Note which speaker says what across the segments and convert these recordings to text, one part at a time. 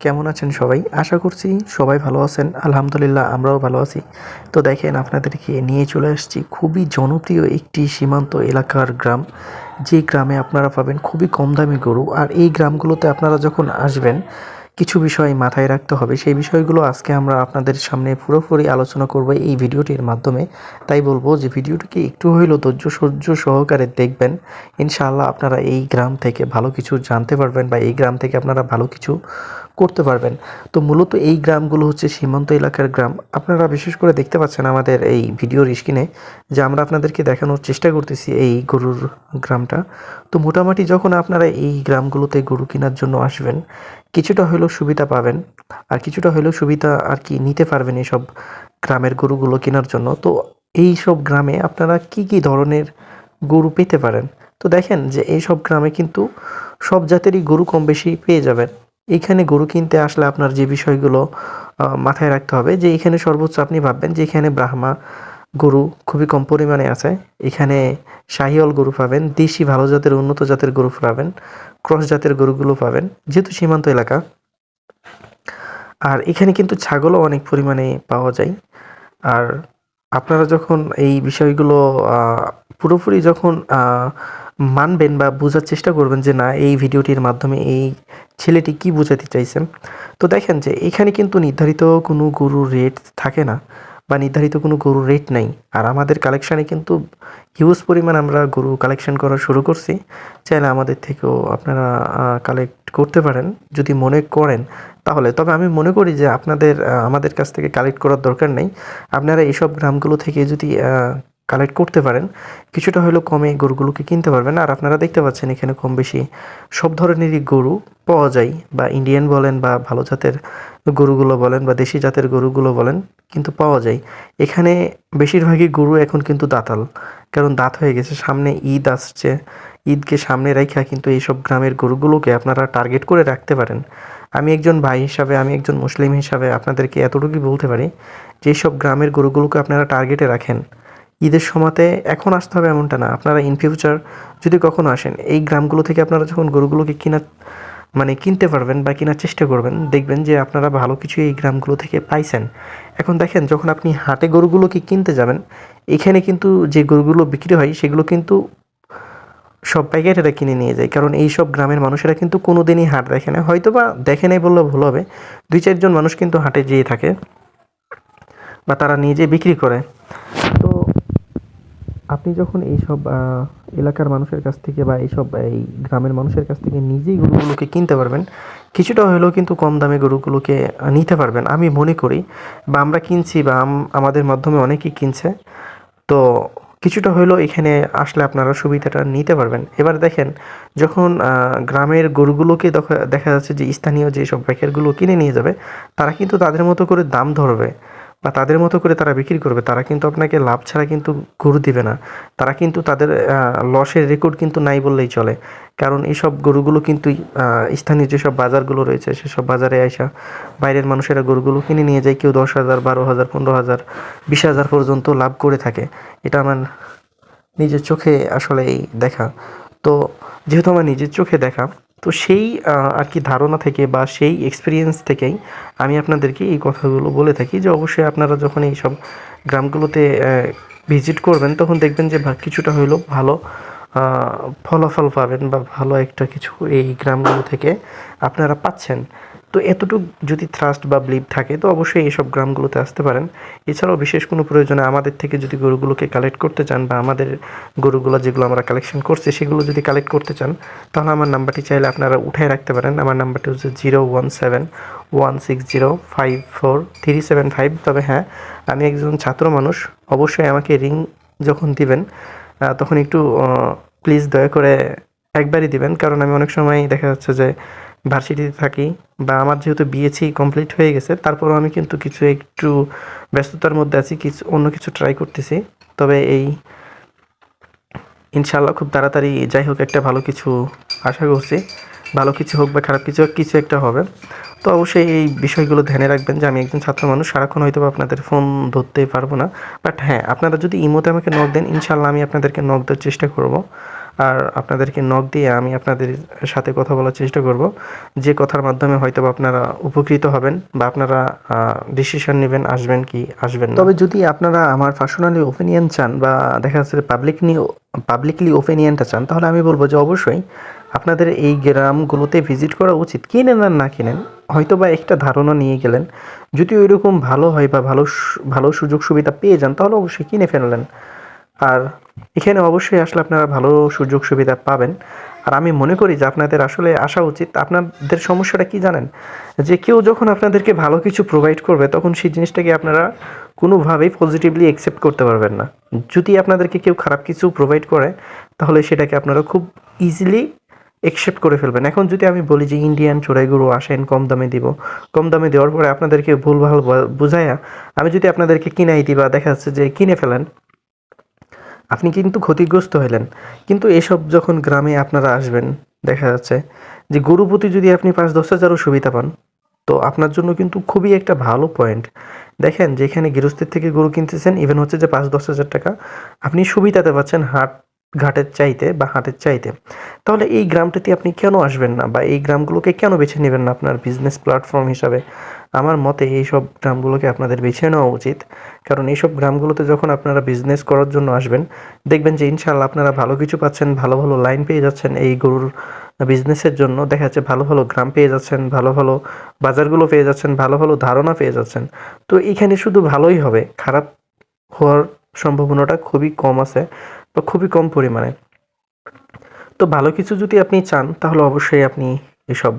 Speaker 1: কেমন আছেন সবাই? আশা করছি সবাই ভালো আছেন। আলহামদুলিল্লাহ, আমরাও ভালো আছি। তো দেখেন, আপনাদেরকে নিয়ে চলে আসছি খুবই জনপ্রিয় একটি সীমান্ত এলাকার গ্রাম। যে গ্রামে আপনারা পাবেন খুবই কম দামি গরু। আর এই গ্রামগুলোতে আপনারা যখন আসবেন কিছু বিষয় মাথায় রাখতে হবে। সেই বিষয়গুলো আজকে আমরা আপনাদের সামনে পুরোপুরি আলোচনা করব এই ভিডিওটির মাধ্যমে। তাই বলব যে ভিডিওটিকে একটু হইলেও ধৈর্য, সহ্য সহকারে দেখবেন। ইনশাআল্লাহ আপনারা এই গ্রাম থেকে ভালো কিছু জানতে পারবেন বা এই গ্রাম থেকে আপনারা ভালো কিছু করতে পারবেন। তো মূলত এই গ্রামগুলো হচ্ছে সীমান্ত এলাকার গ্রাম। আপনারা বিশেষ করে দেখতে পাচ্ছেন আমাদের এই ভিডিওর স্ক্রিনে যে আমরা আপনাদেরকে দেখানোর চেষ্টা করতেছি এই গরুর গ্রামটা। তো মোটামুটি যখন আপনারা এই গ্রামগুলোতে গরু কেনার জন্য আসবেন, কিছুটা হলেও সুবিধা পাবেন আর কিছুটা হলেও সুবিধা আর কি নিতে পারবেন এইসব গ্রামের গরুগুলো কেনার জন্য। তো এই সব গ্রামে আপনারা কি কি ধরনের গরু পেতে পারেন? তো দেখেন যে এই সব গ্রামে কিন্তু সব জাতেরই গরু কম বেশি পেয়ে যাবেন। এইখানে গরু কিনতে আসলে আপনার যে বিষয়গুলো মাথায় রাখতে হবে যে এখানে সর্বোচ্চ আপনি ভাববেন যে এখানে ব্রাহ্মা গরু খুবই কম পরিমাণে আছে। এখানে শাহিওয়াল গরু পাবেন, দেশি ভালো জাতের, উন্নত জাতের গরু পাবেন, ক্রস জাতের গরুগুলো পাবেন, যেহেতু সীমান্ত এলাকা। আর এখানে কিন্তু ছাগলও অনেক পরিমাণে পাওয়া যায়। আর আপনারা যখন এই বিষয়গুলো পুরোপুরি যখন মানবেন বা বোঝার চেষ্টা করবেন যে না, এই ভিডিওটির মাধ্যমে এই ছেলেটি কি বোঝাতে চাইছেন, তো দেখেন যে এখানে কিন্তু নির্ধারিত কোনো গরুর রেট থাকে না। বা নির্ধারিত কোনো গরুর রেট নাই। আর আমাদের কালেকশানে কিন্তু হিউজ পরিমাণ আমরা গরু কালেকশন করা শুরু করছি। চাইলে আমাদের থেকেও আপনারা কালেক্ট করতে পারেন। যদি মনে করেন, তাহলে। তবে আমি মনে করি যে আপনাদের আমাদের কাছ থেকে কালেক্ট করার দরকার নেই। আপনারা এইসব গ্রামগুলো থেকে যদি কালেক্ট করতে পারেন। কিছুটা হলেও কমে গরুগুলোকে কিনতে পারবেন। আর আপনারা দেখতে পাচ্ছেন এখানে কম বেশি সব ধরনেরই গরু পাওয়া যায়, বা ইন্ডিয়ান বলেন বা ভালো জাতের গরুগুলো বলেন বা দেশি জাতের গরুগুলো বলেন কিন্তু পাওয়া যায়। এখানে বেশিরভাগই গরু এখন কিন্তু দাতাল, কারণ দাঁত হয়ে গেছে। সামনে ঈদ আসছে, ঈদকে সামনে রেখা কিন্তু এইসব গ্রামের গরুগুলোকে আপনারা টার্গেট করে রাখতে পারেন। আমি একজন ভাই হিসাবে, আমি একজন মুসলিম হিসাবে আপনাদেরকে এতটুকুই বলতে পারি যে সব গ্রামের গরুগুলোকে আপনারা টার্গেটে রাখেন ঈদের সময়তে এখন আসতে হবে এমনটা না। আপনারা ইন ফিউচার যদি কখনো আসেন, এই গ্রামগুলো থেকে আপনারা যখন গরুগুলোকে কিনা মানে কিনতে পারবেন বা কেনার চেষ্টা করবেন, দেখবেন যে আপনারা ভালো কিছু এই গ্রামগুলো থেকে পাইছেন। এখন দেখেন, যখন আপনি হাটে গরুগুলোকে কিনতে যাবেন, এখানে কিন্তু যে গরুগুলো বিক্রি হয়, সেগুলো কিন্তু সব পাইকারেরা কিনে নিয়ে যায়। কারণ এই সব গ্রামের মানুষেরা কিন্তু কোনো দিনই হাট দেখে না। হয়তো বা দেখে নাই বললে ভুল হবে। দুই, চারজন মানুষ কিন্তু হাটে যেয়ে থাকে বা তারা যেয়ে বিক্রি করে। তো আপনি যখন এইসব এলাকার মানুষের কাছ থেকে বা এইসব, এই গ্রামের মানুষের কাছ থেকে নিজেই গরুগুলোকে কিনতে পারবেন, কিছুটা হলেও কিন্তু কম দামে গরুগুলোকে নিতে পারবেন। আমি মনে করি, বা আমরা কিনছি বা আম- আমাদের মাধ্যমে অনেকেই কিনছে, তো কিছুটা হলেও এখানে আসলে আপনারা সুবিধাটা নিতে পারবেন। এবার দেখেন, যখন গ্রামের গরুগুলোকে দেখা- যাচ্ছে যে স্থানীয় যে সব প্যাকেটগুলো কিনে নিয়ে যাবে, তারা কিন্তু তাদের মতো করে দাম ধরবে। বা তাদের মতো করে তারা বিক্রি করবে, তারা কিন্তু আপনাকে লাভ ছাড়া কিন্তু গরু দিবে না। তারা কিন্তু তাদের লসের রেকর্ড কিন্তু নাই বললেই চলে। কারণ এইসব গরুগুলো কিন্তু স্থানীয় যেসব বাজারগুলো রয়েছে, সেসব বাজারে আসা বাইরের মানুষেরা গরুগুলো কিনে নিয়ে যায়, কেউ দশ হাজার, বারো হাজার, পনেরো হাজার, বিশ হাজার পর্যন্ত লাভ করে থাকে। এটা আমার নিজের চোখে আসলেই দেখা। তো যেহেতু আমার নিজের চোখে দেখা তো সেই আর কি ধারণা থেকে বা সেই এক্সপিরিয়েন্স থেকেই আমি আপনাদেরকে এই কথাগুলো বলে থাকি যে অবশ্যই আপনারা যখন এই সব গ্রামগুলোতে ভিজিট করবেন তখন দেখবেন যে কিছুটা হইল ভালো ফলাফল পাবেন বা ভালো একটা কিছু এই গ্রামগুলো থেকে আপনারা পাচ্ছেন। তো এতটুকু যদি থ্রাস্ট বা ব্লিপ থাকে, তো অবশ্যই এইসব গ্রামগুলোতে আসতে পারেন। এছাড়াও বিশেষ কোনো প্রয়োজনে আমাদের থেকে যদি গরুগুলোকে কালেক্ট করতে চান বা আমাদের গরুগুলো যেগুলো আমরা কালেকশন করছি, সেগুলো যদি কালেক্ট করতে চান, তাহলে আমার নাম্বারটি চাইলে আপনারা উঠায় রাখতে পারেন। আমার নাম্বারটি হচ্ছে zero one seven one six zero five four three seven five তবে হ্যাঁ আমি একজন ছাত্র মানুষ, অবশ্যই আমাকে রিং যখন দিবেন তখন একটু প্লিজ দয়া করে একবারই দিবেন। কারণ আমি অনেক সময় দেখা যাচ্ছে যে ভার্সিটিতে থাকি বা আমার যেহেতু বিএসসি কমপ্লিট হয়ে গেছে, তারপরও আমি কিন্তু কিছু একটু ব্যস্ততার মধ্যে আছি, কিছু অন্য কিছু ট্রাই করতেছি। তবে এই ইনশাল্লাহ খুব তাড়াতাড়ি যাই হোক একটা ভালো কিছু আশা করছি। ভালো কিছু হোক বা খারাপ কিছু হোক, কিছু একটা হবে। তো অবশ্যই এই বিষয়গুলো ধ্যানে রাখবেন যে আমি একজন ছাত্র মানুষ, সারাক্ষণ হয়তো আপনাদের ফোন ধরতে পারব না। বাট হ্যাঁ আপনারা যদি ইমোতে আমাকে নক দেন ইনশাল্লাহ আমি আপনাদেরকে নক দেওয়ার চেষ্টা করব। আর আপনাদেরকে নক দিয়ে আমি আপনাদের সাথে কথা বলার চেষ্টা করব। যে কথার মাধ্যমে হয়তো আপনারা উপকৃত হবেন বা আপনারা ডিসিশন নেবেন আসবেন কি আসবেন তবে যদি আপনারা আমার পার্সোনালি ওপিনিয়ন চান বা দেখা যাচ্ছে পাবলিক পাবলিকলি ওপিনিয়নটা চান, তাহলে আমি বলব যে অবশ্যই আপনাদের এই গ্রামগুলোতে ভিজিট করা উচিত। কিনেন আর না কিনেন হয়তো বা একটা ধারণা নিয়ে গেলেন। যদি ওইরকম ভালো হয় বা ভালো ভালো সুযোগ সুবিধা পেয়ে যান, তাহলে অবশ্যই কিনে ফেললেন। আর এখানে অবশ্যই আসলে আপনারা ভালো সুযোগ সুবিধা পাবেন। আর আমি মনে করি যে আপনাদের আসলে আসা উচিত। আপনাদের সমস্যাটা কি জানেন? যে কেউ যখন আপনাদেরকে ভালো কিছু প্রোভাইড করবে, তখন সেই জিনিসটাকে আপনারা কোনোভাবেই পজিটিভলি অ্যাকসেপ্ট করতে পারবেন না। যদি আপনাদেরকে কেউ খারাপ কিছু প্রোভাইড করে, তাহলে সেটাকে আপনারা খুব ইজিলি একসেপ্ট করে ফেলবেন। এখন যদি আমি বলি যে ইন্ডিয়ান চোরাইগুলো আসেন, কম দামে দিব, কম দামে দেওয়ার পরে আপনাদেরকে ভুলভাল ব- বুঝাইয়া আমি যদি আপনাদেরকে কিনাই দিই বা দেখা যাচ্ছে যে কিনে ফেলেন আপনি কিন্তু ক্ষতিগ্রস্ত হলেন। কিন্তু এসব যখন গ্রামে আপনারা আসবেন, দেখা যাচ্ছে যে গরু প্রতি যদি আপনি পাঁচ দশ হাজারও সুবিধা পান, তো আপনার জন্য কিন্তু খুবই একটা ভালো পয়েন্ট দেখেন, যেখানে গৃহস্থের থেকে গরু কিনতেছেন ইভেন হচ্ছে যে পাঁচ দশ হাজার টাকা, আপনি সুবিধাতে পাচ্ছেন হাট, ঘাটের চাইতে বা হাটের চাইতে। তাহলে এই গ্রামটাতে আপনি কেন আসবেন না? বা এই গ্রামগুলোকে কেন বেছে নেবেন না আপনার বিজনেস প্ল্যাটফর্ম হিসাবে? আমার মতে এইসব গ্রামগুলোকে আপনাদের বেছে নেওয়া উচিত। কারণ এইসব গ্রামগুলোতে যখন আপনারা বিজনেস করার জন্য আসবেন, দেখবেন যে ইনশাল্লাহ আপনারা ভালো কিছু পাচ্ছেন, ভালো ভালো লাইন পেয়ে যাচ্ছেন এই গরুর বিজনেসের জন্য। দেখা যাচ্ছে ভালো ভালো গ্রাম পেয়ে যাচ্ছেন, ভালো ভালো বাজারগুলো পেয়ে যাচ্ছেন, ভালো ভালো ধারণা পেয়ে যাচ্ছেন। তো এখানে শুধু ভালোই হবে। খারাপ হওয়ার সম্ভাবনাটা খুবই কম আছে বা খুবই কম পরিমাণে। তো ভালো কিছু যদি আপনি চান, তাহলে অবশ্যই আপনি এসব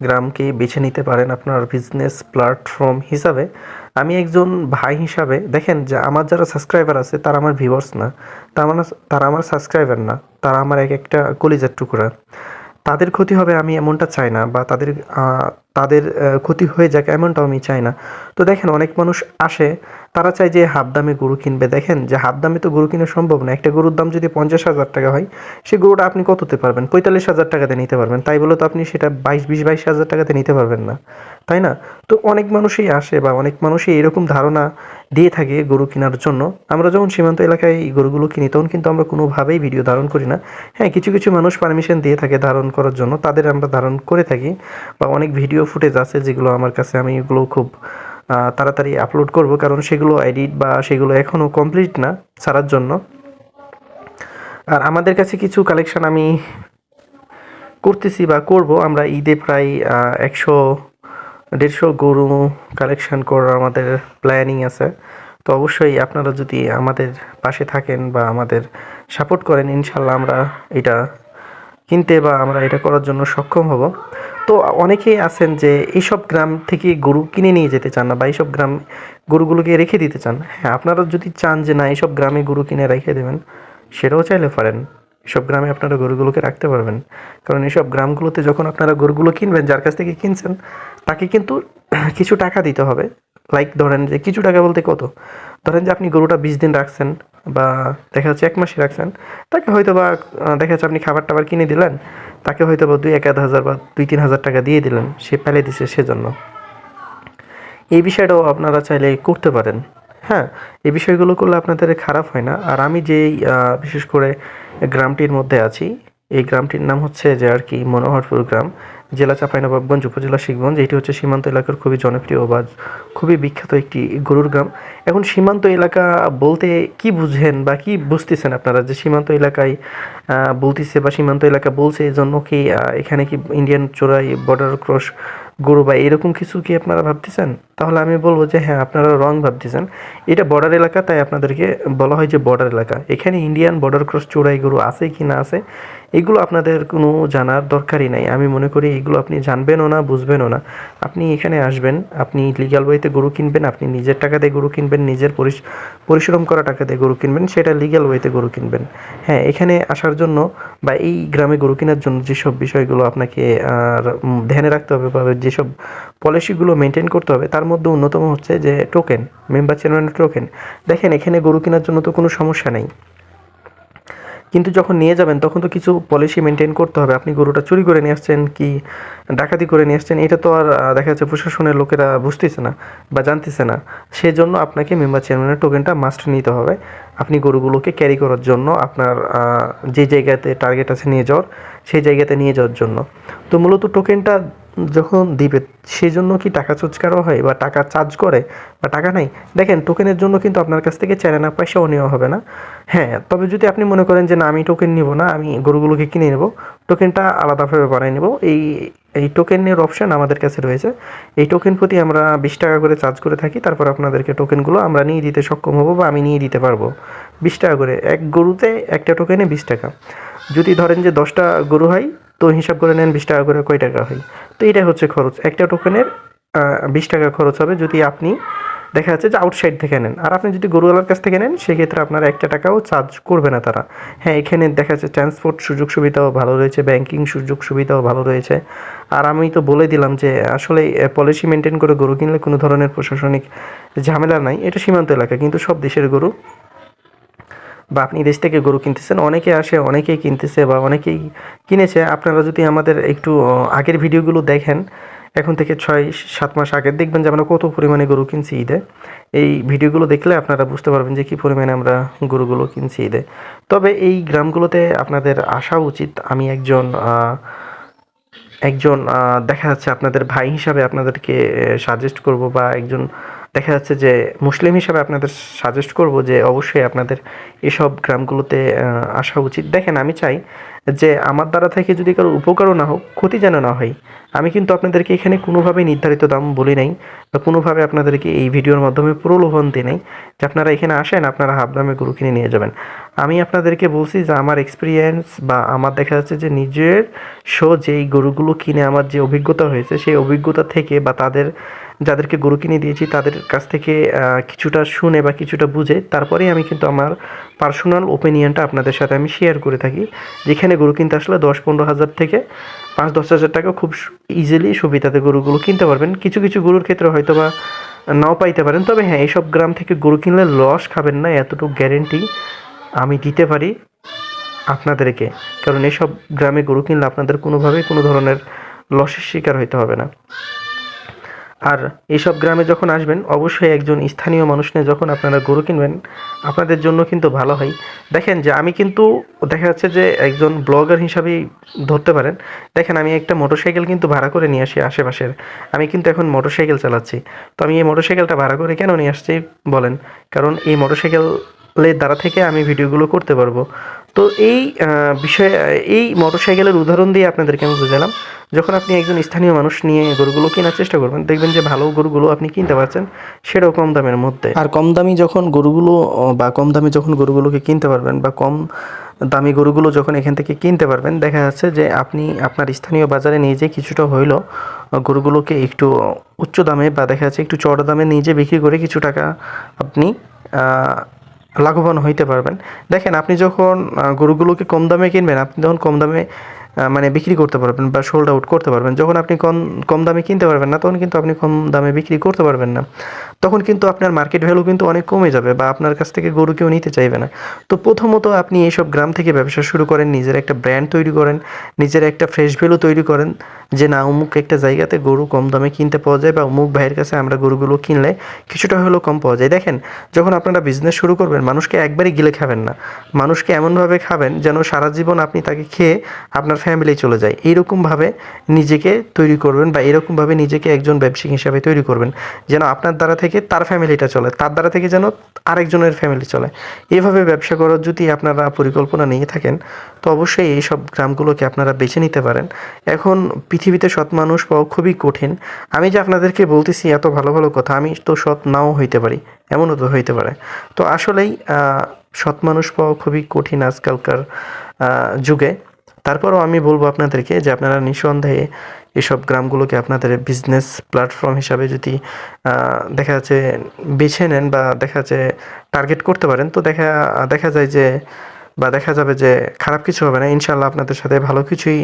Speaker 1: গ্রামকে বেছে নিতে পারেন আপনার বিজনেস প্ল্যাটফর্ম হিসাবে। আমি একজন ভাই হিসাবে, দেখেন যে, আমার যারা সাবস্ক্রাইবার আছে, তারা আমার ভিউয়ার্স না। তারা আমার তারা আমার সাবস্ক্রাইবার না। তারা আমার এক একটা কলিজার টুকরা। তাদের ক্ষতি হবে আমি এমনটা চাই না বা তাদের তাদের ক্ষতি হয়ে যাক এমনটাও আমি চাই না। তো দেখেন অনেক মানুষ আসে, তারা চায় যে হাফ দামে গরু কিনবে। দেখেন যে হাফ দামে তো গরু কিনা সম্ভব না। একটা গরুর দাম যদি পঞ্চাশ হাজার টাকা হয় সেই গরুটা আপনি কততে পারবেন? পঁয়তাল্লিশ হাজার টাকাতে নিতে পারবেন। তাই বলে তো আপনি সেটা বাইশ, বিশ, বাইশ হাজার টাকাতে নিতে পারবেন না। তাই না? তো অনেক মানুষই আসে বা অনেক মানুষই এরকম ধারণা দিয়ে থাকে গরু কেনার জন্য। আমরা যখন সীমান্ত এলাকায় এই গরুগুলো কিনি, তখন কিন্তু আমরা কোনোভাবেই ভিডিও ধারণ করি না। হ্যাঁ কিছু কিছু মানুষ পারমিশন দিয়ে থাকে ধারণ করার জন্য। তাদের আমরা ধারণ করে থাকি বা অনেক ভিডিও ফুটেজ আছে যেগুলো আমার কাছে আমি এগুলো খুব তাড়াতাড়ি আপলোড করব কারণ সেগুলো এডিট বা সেগুলো এখনও কমপ্লিট না ছাড়ার জন্য। আর আমাদের কাছে কিছু কালেকশন আমি করতেছি বা করব। আমরা ঈদে প্রায় একশো, দেড়শো গরু কালেকশন করার আমাদের প্ল্যানিং আছে। তো অবশ্যই আপনারা যদি আমাদের পাশে থাকেন বা আমাদের সাপোর্ট করেন, ইনশাল্লাহ আমরা এটা কিনতে বা আমরা এটা করার জন্য সক্ষম হব। তো অনেকেই আছেন যে এইসব গ্রাম থেকে গরু কিনে নিয়ে যেতে চান না বা এইসব গ্রাম গরুগুলোকে রেখে দিতে চান। হ্যাঁ আপনারা যদি চান যে না, এইসব গ্রামে গরু কিনে রেখে দেবেন, সেটাও চাইলে পারেন। এসব গ্রামে আপনারা গরুগুলোকে রাখতে পারবেন। কারণ এইসব গ্রামগুলোতে যখন আপনারা গরুগুলো কিনবেন, যার কাছ থেকে কিনছেন, তাকে কিন্তু কিছু টাকা দিতে হবে। লাইক ধরেন যে কিছু টাকা বলতে কত? ধরেন যে আপনি গরুটা বিশ দিন রাখছেন বা দেখা যাচ্ছে এক মাসই রাখছেন, তাকে হয়তো বা দেখা যাচ্ছে আপনি খাবার টাবার কিনে দিলেন, তাকে হয়তো বা দুই এক আধ হাজার বা দুই তিন হাজার টাকা দিয়ে দিলেন, সে ফেলে দিছে সেজন্য। এই বিষয়টাও আপনারা চাইলে করতে পারেন। হ্যাঁ এই বিষয়গুলো করলে আপনাদের খারাপ হয় না। আর আমি যেই বিশেষ করে গ্রামটির মধ্যে আছি, এই গ্রামটির নাম হচ্ছে যে আর কি মনোহরপুর গ্রাম। জেলা চাঁপাইনবাবগঞ্জ উপজেলা শিখগঞ্জ, এটি হচ্ছে সীমান্ত এলাকার খুবই জনপ্রিয় বা খুবই বিখ্যাত একটি গরুর গ্রাম। এখন সীমান্ত এলাকা বলতে কি বুঝেন বা কি বুঝতেছেন আপনারা যে সীমান্ত এলাকায় বলতেছে বা সীমান্ত এলাকা বলছে এই জন্য কি এখানে কি ইন্ডিয়ান চোরাই বর্ডার ক্রস গরু বা এরকম কিছু কি আপনারা ভাবতেছেন? তাহলে আমি বলব যে হ্যাঁ আপনারা রং ভাবতেছেন। এটা বর্ডার এলাকা, তাই আপনাদেরকে বলা হয় যে বর্ডার এলাকা। এখানে ইন্ডিয়ান বর্ডার ক্রস চোরাই গরু আছে কি না আছে এগুলো আপনাদের কোনো জানার দরকারই নাই। আমি মনে করি এগুলো আপনি জানবেনও না, বুঝবেনও না। আপনি এখানে আসবেন, আপনি লিগাল ওয়েতে গরু কিনবেন, আপনি নিজের টাকা দিয়ে গরু কিনবেন, নিজের পরিশ- পরিশ্রম করা টাকা দিয়ে গরু কিনবেন, সেটা লিগ্যাল ওয়েতে গরু কিনবেন। হ্যাঁ এখানে আসার জন্য বা এই গ্রামে গরু কেনার জন্য যেসব বিষয়গুলো আপনাকে, আর ধ্যানে রাখতে হবে বা যেসব পলিসিগুলো মেনটেন করতে হবে, তার মধ্যে অন্যতম হচ্ছে যে টোকেন মেম্বার চেয়ারম্যানের টোকেন দেখেন, এখানে গরু কেনার জন্য তো কোনো সমস্যা নেই। কিন্তু যখন নিয়ে যাবেন, তখন তো কিছু পলিসি মেনটেন করতে হবে। আপনি গরুটা চুরি করে নিয়ে আসছেন কি ডাকাতি করে নিয়ে আসছেন, এটা তো আর দেখা যাচ্ছে প্রশাসনের লোকেরা বুঝতেছে না বা জানতেছে না। সেজন্য আপনাকে মেম্বার চেয়ারম্যানের টোকেনটা মাস্ট নিতে হবে। আপনি গরুগুলোকে ক্যারি করার জন্য আপনার যে জায়গাতে টার্গেট আছে নিয়ে যাওয়ার, সেই জায়গাতে নিয়ে যাওয়ার জন্য। তো মূলত টোকেনটা যখন দিবে সেই জন্য কি টাকা করা হয় বা টাকা চার্জ করে বা টাকা নাই? দেখেন টোকেনের জন্য কিন্তু আপনার কাছ থেকে চার আনা পয়সাও নেওয়া হবে না। হ্যাঁ তবে যদি আপনি মনে করেন যে, না, আমি টোকেন নিব না, আমি গরুগুলোকে কিনে নেব টোকেনটা আলাদাভাবে বানিয়ে নেব। এই এই টোকেনের অপশান আমাদের কাছে রয়েছে। এই টোকেন প্রতি আমরা বিশ টাকা করে চার্জ করে থাকি, তারপর আপনাদেরকে টোকেনগুলো আমরা নিয়ে দিতে সক্ষম হব বা আমি নিয়ে দিতে পারব। বিশ টাকা করে, এক গরুতে একটা টোকেনে বিশ টাকা। যদি ধরেন যে, দশটা গরু হয় তো হিসাব করে নেন বিশ টাকা করে কয় টাকা হয়? তো এটাই হচ্ছে খরচ। একটা টোকেনের বিশ টাকা খরচ হবে যদি আপনি দেখা যাচ্ছে যে আউটসাইড থেকে নেন। আর আপনি যদি গরুওয়ালার কাছ থেকে নেন, সেক্ষেত্রে আপনার একটা টাকাও চার্জ করবে না তারা। হ্যাঁ এখানে দেখা যাচ্ছে ট্রান্সপোর্ট সুযোগ সুবিধাও ভালো রয়েছে ব্যাংকিং সুযোগ সুবিধাও ভালো রয়েছে। আর আমি তো বলে দিলাম যে, আসলে পলিসি মেনটেন করে গরু কিনলে কোনো ধরনের প্রশাসনিক ঝামেলা নাই। এটা সীমান্ত এলাকা, কিন্তু সব দেশের গরু বা আপনি দেশ থেকে গরু কিনতেছেন, অনেকে আসে, অনেকেই কিনতেছে বা অনেকেই কিনেছে। আপনারা যদি আমাদের একটু আগের ভিডিওগুলো দেখেন, এখন থেকে ছয়, সাত মাস আগে দেখবেন যে আমরা কত পরিমাণে গরু কিনছি ঈদে। এই ভিডিওগুলো দেখলে আপনারা বুঝতে পারবেন যে কী পরিমাণে আমরা গরুগুলো কিনছি ঈদে। তবে এই গ্রামগুলোতে আপনাদের আসা উচিত। আমি একজন একজন দেখা যাচ্ছে আপনাদের ভাই হিসাবে আপনাদেরকে সাজেস্ট করব বা একজন দেখা যাচ্ছে যে মুসলিম হিসাবে আপনাদের সাজেস্ট করব যে অবশ্যই আপনাদের এসব গ্রামগুলোতে আসা উচিত। দেখেন, আমি চাই যে আমার দ্বারা থেকে যদি কারও উপকারও না হোক, ক্ষতি যেন না হয়, আমি কিন্তু আপনাদেরকে এখানে কোনোভাবে নির্ধারিত দাম বলি নাই বা কোনোভাবে আপনাদেরকে এই ভিডিওর মাধ্যমে প্রলোভন দিই নাই যে আপনারা এখানে আসেন, আপনারা হাফ দামে গরু কিনে নিয়ে যাবেন। আমি আপনাদেরকে বলছি যে আমার এক্সপিরিয়েন্স বা আমার দেখা যাচ্ছে যে নিজের শো যেই গরুগুলো কিনে আমার যে অভিজ্ঞতা হয়েছে, সেই অভিজ্ঞতা থেকে বা তাদের যাদেরকে গরু কিনে দিয়েছি, তাদের কাছ থেকে কিছুটা শুনে বা কিছুটা বুঝে তারপরেই আমি কিন্তু আমার পার্সোনাল ওপিনিয়নটা আপনাদের সাথে আমি শেয়ার করে থাকি। যেখানে গরু কিনতে আসলে দশ পনেরো হাজার থেকে পাঁচ দশ হাজার টাকা খুব ইজিলি সুবিধাতে গরুগুলো কিনতে পারবেন। কিছু কিছু গরুর ক্ষেত্রে হয়তো বা নাও পাইতে পারেন। তবে হ্যাঁ এইসব গ্রাম থেকে গরু কিনলে লস খাবেন না, এতটুকু গ্যারেন্টি আমি দিতে পারি আপনাদেরকে। কারণ এইসব গ্রামে গরু কিনলে আপনাদের কোনোভাবেই কোনো ধরনের লসের শিকার হইতে হবে না। আর এইসব গ্রামে যখন আসবেন, অবশ্যই একজন স্থানীয় মানুষ নিয়ে যখন আপনারা গরু কিনবেন, আপনাদের জন্য কিন্তু ভালো হয়। দেখেন যে, আমি কিন্তু দেখা যাচ্ছে যে, একজন ব্লগার হিসাবেই ধরতে পারেন। দেখেন, আমি একটা মোটরসাইকেল কিন্তু ভাড়া করে নিয়ে আসি আশেপাশের। আমি কিন্তু এখন মোটরসাইকেল চালাচ্ছি। তো আমি এই মোটরসাইকেলটা ভাড়া করে কেন নিয়ে আসছি বলেন? কারণ এই মোটরসাইকেলের দ্বারা থেকে আমি ভিডিওগুলো করতে পারব। তো এই বিষয়ে, এই মোটরসাইকেলের উদাহরণ দিয়ে আপনাদেরকে আমি বুঝালাম। যখন আপনি একজন স্থানীয় মানুষ নিয়ে গরুগুলো কেনার চেষ্টা করবেন, দেখবেন যে ভালো গরুগুলো আপনি কিনতে পারছেন, সেটাও কম দামের মধ্যে। আর কম দামি যখন গরুগুলো, বা কম দামি যখন গরুগুলোকে কিনতে পারবেন, বা কম দামি গরুগুলো যখন এখান থেকে কিনতে পারবেন, দেখা যাচ্ছে যে আপনি আপনার স্থানীয় বাজারে নিয়ে যেয়ে কিছুটা হইলেও গরুগুলোকে একটু উচ্চ দামে বা দেখা যাচ্ছে একটু চড়া দামে নিজে বিক্রি করে কিছু টাকা আপনি লাভবান হইতে পারবেন। দেখেন, আপনি যখন গরুগুলোকে কম দামে কিনবেন, আপনি তখন কম দামে মানে বিক্রি করতে পারবেন বা সোল্ড আউট করতে পারবেন। যখন আপনি কম কম দামে কিনতে পারবেন না, তখন কিন্তু আপনি কম দামে বিক্রি করতে পারবেন না। তখন কিন্তু আপনার মার্কেট ভ্যালু কিন্তু অনেক কমে যাবে বা আপনার কাছ থেকে গরু কেউ নিতে চাইবে না। তো প্রথমত আপনি এইসব গ্রাম থেকে ব্যবসা শুরু করেন, নিজের একটা ব্র্যান্ড তৈরি করেন, নিজের একটা ফ্রেশ ভ্যালু তৈরি করেন, যে না, অমুক একটা জায়গাতে গরু কম দামে কিনতে পাওয়া যায় বা অমুক ভাইয়ের কাছে আমরা গরুগুলো কিনলে কিছুটা হলেও কম পাওয়া যায়। দেখেন, যখন আপনারা বিজনেস শুরু করবেন, মানুষকে একবারই গিলে খাবেন না। মানুষকে এমনভাবে খাবেন যেন সারা জীবন আপনি তাকে খেয়ে আপনার ফ্যামিলি চলে যায়। এইরকমভাবে নিজেকে তৈরি করবেন বা এরকমভাবে নিজেকে একজন ব্যবসায়িক হিসাবে তৈরি করবেন। যেন আপনার দ্বারা থেকে তার ফ্যামিলিটা চলে, তার দ্বারা থেকে যেন আরেকজনের ফ্যামিলি চলে। এইভাবে ব্যবসা করার যদি আপনারা পরিকল্পনা নিয়ে থাকেন, তো অবশ্যই এই সব গ্রামগুলোকে আপনারা বেছে নিতে পারেন। এখন পৃথিবীতে সৎ মানুষ পাওয়া খুবই কঠিন। আমি যে আপনাদেরকে বলতেছি এত ভালো ভালো কথা, আমি তো সৎ নাও হইতে পারি, এমনও তো হইতে পারে। তো আসলেই সৎ মানুষ পাওয়া খুবই কঠিন আজকালকার যুগে। তারপরও আমি বলব আপনাদেরকে যে আপনারা নিঃসন্দেহে এসব গ্রামগুলোকে আপনাদের বিজনেস প্ল্যাটফর্ম হিসাবে যদি দেখা যাচ্ছে বেছে নেন বা দেখা যাচ্ছে টার্গেট করতে পারেন, তো দেখা দেখা যায় যে বা দেখা যাবে যে খারাপ কিছু হবে না। ইনশাল্লাহ আপনাদের সাথে ভালো কিছুই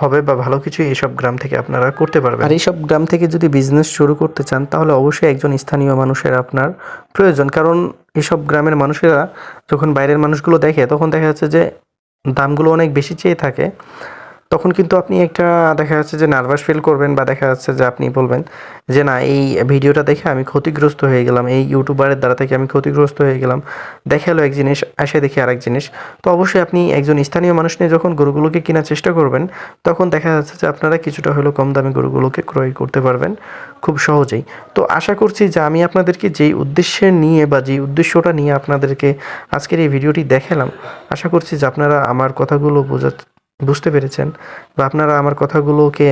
Speaker 1: হবে বা ভালো কিছুই এইসব গ্রাম থেকে আপনারা করতে পারবেন। আর এইসব গ্রাম থেকে যদি বিজনেস শুরু করতে চান, তাহলে অবশ্যই একজন স্থানীয় মানুষের আপনার প্রয়োজন। কারণ এসব গ্রামের মানুষেরা যখন বাইরের মানুষগুলো দেখে, তখন দেখা যাচ্ছে যে দামগুলো অনেক বেশি চেয়ে থাকে। তখন কিন্তু আপনি একটা দেখা যাচ্ছে যে নার্ভাস ফিল করবেন বা দেখা যাচ্ছে যে আপনি বলবেন যে না, এই ভিডিওটা দেখে আমি ক্ষতিগ্রস্ত হয়ে গেলাম, এই ইউটিউবারের দ্বারা থেকে আমি ক্ষতিগ্রস্ত হয়ে গেলাম দেখাল এক জিনিস, আসে দেখি আরেক জিনিস। তো অবশ্যই আপনি একজন স্থানীয় মানুষ নিয়ে যখন গরুগুলোকে কেনার চেষ্টা করবেন, তখন দেখা যাচ্ছে যে আপনারা কিছুটা হলেও কম দামে গরুগুলোকে ক্রয় করতে পারবেন খুব সহজেই। তো আশা করছি যে আমি আপনাদেরকে যেই উদ্দেশ্যে নিয়ে বা যেই উদ্দেশ্যটা নিয়ে আপনাদেরকে আজকের এই ভিডিওটি দেখালাম, আশা করছি যে আপনারা আমার কথাগুলো বোঝা বুঝতে পেরেছেন বা আপনারা আমার কথাগুলোকে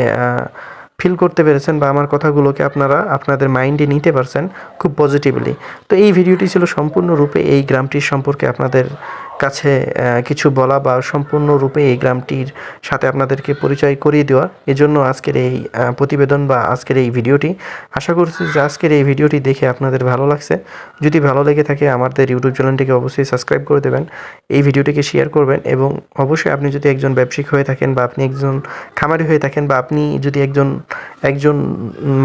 Speaker 1: ফিল করতে পেরেছেন বা আমার কথাগুলোকে আপনারা আপনাদের মাইন্ডে নিতে পারছেন খুব পজিটিভলি তো এই ভিডিওটি ছিল সম্পূর্ণরূপে এই গ্রামটির সম্পর্কে আপনাদের কাছে কিছু বলা বা সম্পূর্ণরূপে এই গ্রামটির সাথে আপনাদেরকে পরিচয় করিয়ে দেওয়া। এজন্য আজকের এই প্রতিবেদন বা আজকের এই ভিডিওটি, আশা করছি যে আজকের এই ভিডিওটি দেখে আপনাদের ভালো লাগছে। যদি ভালো লেগে থাকে, আমাদের ইউটিউব চ্যানেলটিকে অবশ্যই সাবস্ক্রাইব করে দেবেন, এই ভিডিওটিকে শেয়ার করবেন এবং অবশ্যই আপনি যদি একজন ব্যবসায়িক হয়ে থাকেন বা আপনি একজন খামারি হয়ে থাকেন বা আপনি যদি একজন একজন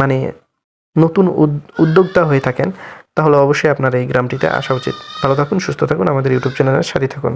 Speaker 1: মানে নতুন উদ- উদ্যোক্তা হয়ে থাকেন তাহলে অবশ্যই আপনার এই গ্রামটিতে আসা উচিত। ভালো থাকুন, সুস্থ থাকুন, আমাদের ইউটিউব চ্যানেলের সাথে থাকুন।